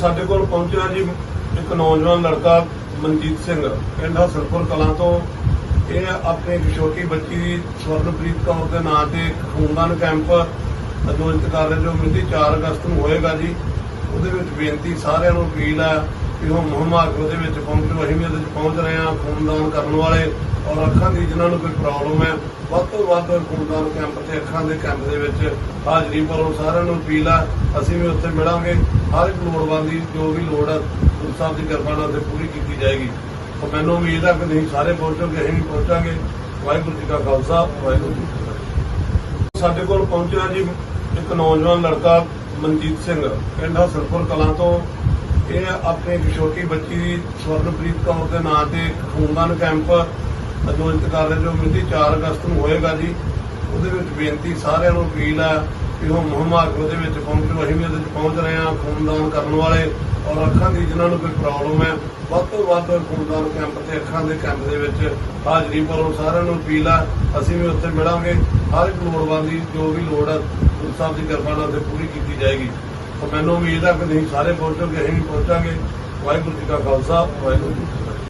ਸਾਡੇ ਕੋਲ ਪਹੁੰਚਿਆ ਜੀ ਇੱਕ ਨੌਜਵਾਨ ਲੜਕਾ ਮਨਜੀਤ ਸਿੰਘ। ਪਿੰਡ ਹਸਨਪੁਰ ਕਲਾਂ ਤੋਂ। ਇਹ ਆਪਣੀ ਇੱਕ ਛੋਟੀ ਬੱਚੀ ਦੀ ਸਵਰਨਪ੍ਰੀਤ ਕੌਰ ਦੇ ਨਾਂ ਤੇ ਖੂਨਦਾਨ ਕੈਂਪ ਆਯੋਜਿਤ ਕਰ ਰਹੇ ਜੋ ਮਿਤੀ 4 ਅਗਸਤ ਨੂੰ ਹੋਏਗਾ ਜੀ। ਉਹਦੇ ਵਿੱਚ ਬੇਨਤੀ ਸਾਰਿਆਂ ਨੂੰ ਅਪੀਲ ਹੈ ਕਿ ਉਹ ਮੁਹਮਾਰਕ ਉਹਦੇ ਵਿੱਚ ਪਹੁੰਚੋ ਅਸੀਂ ਵੀ ਉਹਦੇ ਵਿੱਚ ਪਹੁੰਚ ਰਹੇ ਹਾਂ ਖੂਨਦਾਨ ਕਰਨ ਵਾਲੇ ਔਰ ਅੱਖਾਂ ਦੀ ਜਿਨ੍ਹਾਂ ਨੂੰ ਕੋਈ ਪ੍ਰੋਬਲਮ ਹੈ, ਵੱਧ ਤੋਂ ਵੱਧ ਖੂਨਦਾਨ ਕੈਂਪ ਤੇ ਅੱਖਾਂ ਦੇ ਕੈਂਪ ਦੇ ਵਿੱਚ ਹਾਜ਼ਰੀ ਭਰੋ, ਸਾਰਿਆਂ ਨੂੰ ਅਪੀਲ ਹੈ ਅਸੀਂ ਵੀ ਉੱਥੇ ਮਿਲਾਂਗੇ। ਹਰ ਇੱਕ ਲੋੜਵੰਦ ਦੀ ਜੋ ਵੀ ਲੋੜ ਹੈ ਗੁਰੂ ਸਾਹਿਬ ਦੀ ਕਿਰਪਾ ਨਾਲ ਉੱਥੇ ਪੂਰੀ ਕੀਤੀ ਜਾਏਗੀ। ਤਾਂ ਮੈਨੂੰ ਉਮੀਦ ਹੈ ਕਿ ਨਹੀਂ ਸਾਰੇ ਪਹੁੰਚੋਗੇ, ਅਸੀਂ ਵੀ ਪਹੁੰਚਾਂਗੇ। ਵਾਹਿਗੁਰੂ ਜੀ ਕਾ ਖਾਲਸਾ, ਵਾਹਿਗੁਰੂ ਜੀ ਕੀ ਫਤਿਹ। ਸਾਡੇ ਕੋਲ ਪਹੁੰਚਿਆ ਜੀ ਇੱਕ ਨੌਜਵਾਨ ਲੜਕਾ, ਮਨਜੀਤ ਸਿੰਘ। ਪਿੰਡ ਹਸਨਪੁਰ ਕਲਾਂ ਤੋਂ। ਇਹ ਆਪਣੇ ਇੱਕ ਛੋਟੀ ਬੱਚੀ ਦੀ ਸਵਰਨਪ੍ਰੀਤ ਕੌਰ ਦੇ ਨਾਂ ਤੇ ਖੂਨਦਾਨ ਕੈਂਪ ਆਯੋਜਿਤ ਕਰ ਰਹੇ ਜੋ ਮਿਤੀ 4 ਅਗਸਤ ਨੂੰ ਹੋਏਗਾ ਜੀ। ਉਹਦੇ ਵਿੱਚ ਬੇਨਤੀ ਸਾਰਿਆਂ ਨੂੰ ਅਪੀਲ ਹੈ ਕਿ ਉਹ ਮੁਹਮਾਰਕ ਦੇ ਵਿੱਚ ਪਹੁੰਚੋ। ਅਸੀਂ ਵੀ ਉਹਦੇ ਵਿੱਚ ਪਹੁੰਚ ਰਹੇ ਹਾਂ ਖੂਨਦਾਨ ਕਰਨ ਵਾਲੇ ਔਰ ਅੱਖਾਂ ਦੀ ਜਿਨ੍ਹਾਂ ਨੂੰ ਕੋਈ ਪ੍ਰੋਬਲਮ ਹੈ, ਵੱਧ ਤੋਂ ਵੱਧ ਖੂਨਦਾਨ ਕੈਂਪ ਤੇ ਅੱਖਾਂ ਦੇ ਕੈਂਪ ਦੇ ਵਿੱਚ ਹਾਜ਼ਰੀ ਭਰੋ। ਸਾਰਿਆਂ ਨੂੰ ਅਪੀਲ ਹੈ, ਅਸੀਂ ਵੀ ਉੱਥੇ ਮਿਲਾਂਗੇ। ਹਰ ਇੱਕ ਲੋੜਵੰਦ ਦੀ ਜੋ ਵੀ ਲੋੜ ਹੈ, ਗੁਰੂ ਸਾਹਿਬ ਦੀ ਕਿਰਪਾ ਨਾਲ ਉੱਥੇ ਪੂਰੀ ਕੀਤੀ ਜਾਏਗੀ। ਮੈਨੂੰ ਉਮੀਦ ਹੈ ਕਿ ਨਹੀਂ ਸਾਰੇ ਪਹੁੰਚੋਗੇ, ਅਸੀਂ ਵੀ ਪਹੁੰਚਾਂਗੇ। ਵਾਹਿਗੁਰੂ ਜੀ ਕਾ ਖਾਲਸਾ, ਵਾਹਿਗੁਰੂ ਜੀ